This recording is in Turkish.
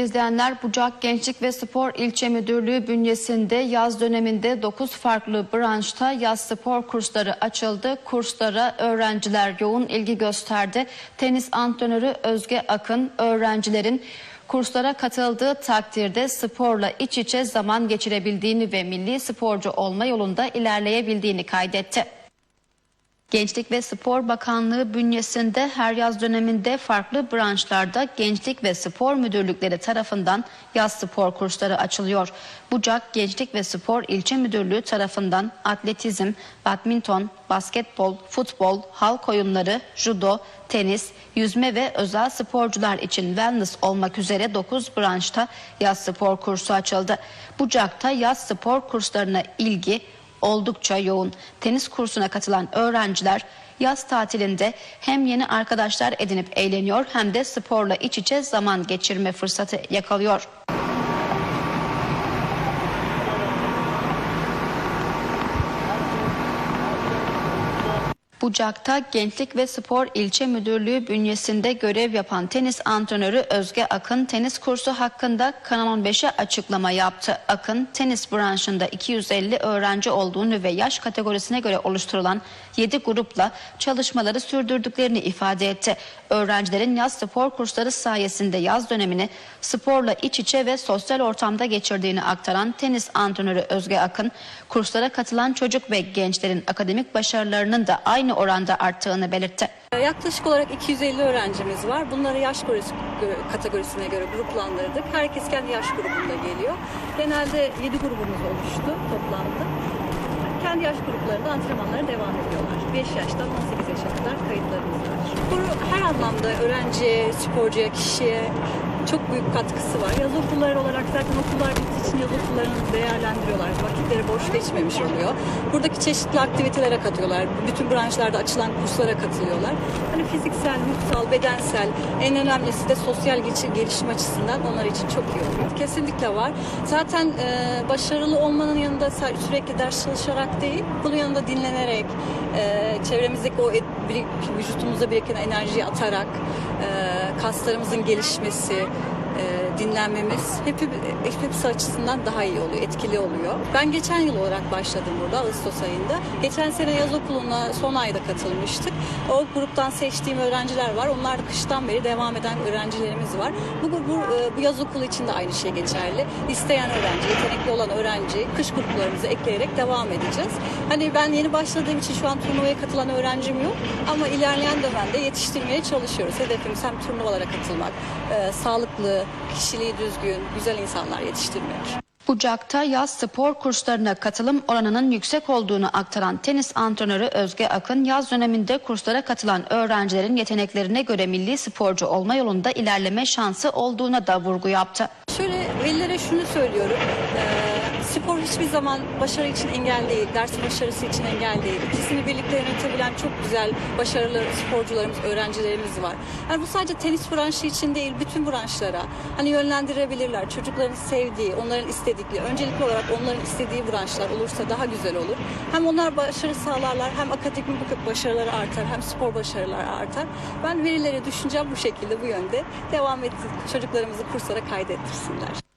İzleyenler Bucak Gençlik ve Spor İlçe Müdürlüğü bünyesinde yaz döneminde 9 farklı branşta yaz spor kursları açıldı. Kurslara öğrenciler yoğun ilgi gösterdi. Tenis antrenörü Özge Akın öğrencilerin kurslara katıldığı takdirde sporla iç içe zaman geçirebildiğini ve milli sporcu olma yolunda ilerleyebildiğini kaydetti. Gençlik ve Spor Bakanlığı bünyesinde her yaz döneminde farklı branşlarda Gençlik ve Spor Müdürlükleri tarafından yaz spor kursları açılıyor. Bucak Gençlik ve Spor İlçe Müdürlüğü tarafından atletizm, badminton, basketbol, futbol, halk oyunları, judo, tenis, yüzme ve özel sporcular için wellness olmak üzere 9 branşta yaz spor kursu açıldı. Bucak'ta yaz spor kurslarına ilgi oldukça yoğun. Tenis kursuna katılan öğrenciler yaz tatilinde hem yeni arkadaşlar edinip eğleniyor hem de sporla iç içe zaman geçirme fırsatı yakalıyor. Bucak'ta Gençlik ve Spor İlçe Müdürlüğü bünyesinde görev yapan tenis antrenörü Özge Akın tenis kursu hakkında Kanal 15'e açıklama yaptı. Akın tenis branşında 250 öğrenci olduğunu ve yaş kategorisine göre oluşturulan 7 grupla çalışmaları sürdürdüklerini ifade etti. Öğrencilerin yaz spor kursları sayesinde yaz dönemini sporla iç içe ve sosyal ortamda geçirdiğini aktaran tenis antrenörü Özge Akın, kurslara katılan çocuk ve gençlerin akademik başarılarının da aynı oranda arttığını belirtti. Yaklaşık olarak 250 öğrencimiz var. Bunları yaş kategorisi- kategorisine göre gruplandırdık. Herkes kendi yaş grubunda geliyor. Genelde 7 grubumuz oluştu toplamda. Kendi yaş gruplarında antrenmanlara devam ediyorlar. 5 yaştan 18 yaşa kadar kayıtlarımız var. Her anlamda öğrenciye, sporcuya, kişiye çok büyük katkısı var. Yaz okulları olarak zaten okullar için yaz okullarını değerlendiriyorlar. Vakitleri boş geçmemiş oluyor. Buradaki çeşitli aktivitelere katıyorlar. Bütün branşlarda açılan kurslara katılıyorlar. Hani fiziksel, ruhsal, bedensel, en önemlisi de sosyal gelişim açısından onlar için çok iyi oluyor. Kesinlikle var. Zaten e, başarılı olmanın yanında sürekli ders çalışarak değil, bunun yanında dinlenerek, e, çevremizdeki o et- vücudumuza biriken enerjiyi atarak, e, kaslarımızın gelişmesi, e, dinlenmemiz hep, hepsi açısından daha iyi oluyor, etkili oluyor. Ben geçen yıl olarak başladım burada Ağustos ayında. Geçen sene yaz okuluna son ayda katılmıştık. O gruptan seçtiğim öğrenciler var. Onlar kıştan beri devam eden öğrencilerimiz var. Bu, bu, bu, e, bu yaz okulu için de aynı şey geçerli. İsteyen öğrenci, yetenekli olan öğrenci kış gruplarımızı ekleyerek devam edeceğiz. Hani ben yeni başladığım için şu an turnuvaya katılan öğrencim yok. Ama ilerleyen dönemde yetiştirmeye çalışıyoruz. Hedefimiz hem turnuvalara katılmak, e, sağlıklı, kişiliği düzgün, güzel insanlar yetiştirmek. Bucak'ta yaz spor kurslarına katılım oranının yüksek olduğunu aktaran tenis antrenörü Özge Akın, yaz döneminde kurslara katılan öğrencilerin yeteneklerine göre milli sporcu olma yolunda ilerleme şansı olduğuna da vurgu yaptı. Şöyle velilere şunu söylüyorum. Ee, spor hiçbir zaman başarı için engel değil, ders başarısı için engel değil. İkisini birlikte yönetebilen çok güzel, başarılı sporcularımız, öğrencilerimiz var. Yani bu sadece tenis branşı için değil, bütün branşlara hani yönlendirebilirler. Çocukların sevdiği, onların istedikleri, öncelikli olarak onların istediği branşlar olursa daha güzel olur. Hem onlar başarı sağlarlar, hem akademik başarıları artar, hem spor başarıları artar. Ben velilere düşüncem bu şekilde, bu yönde. Devam et, çocuklarımızı kurslara kaydettirsinler.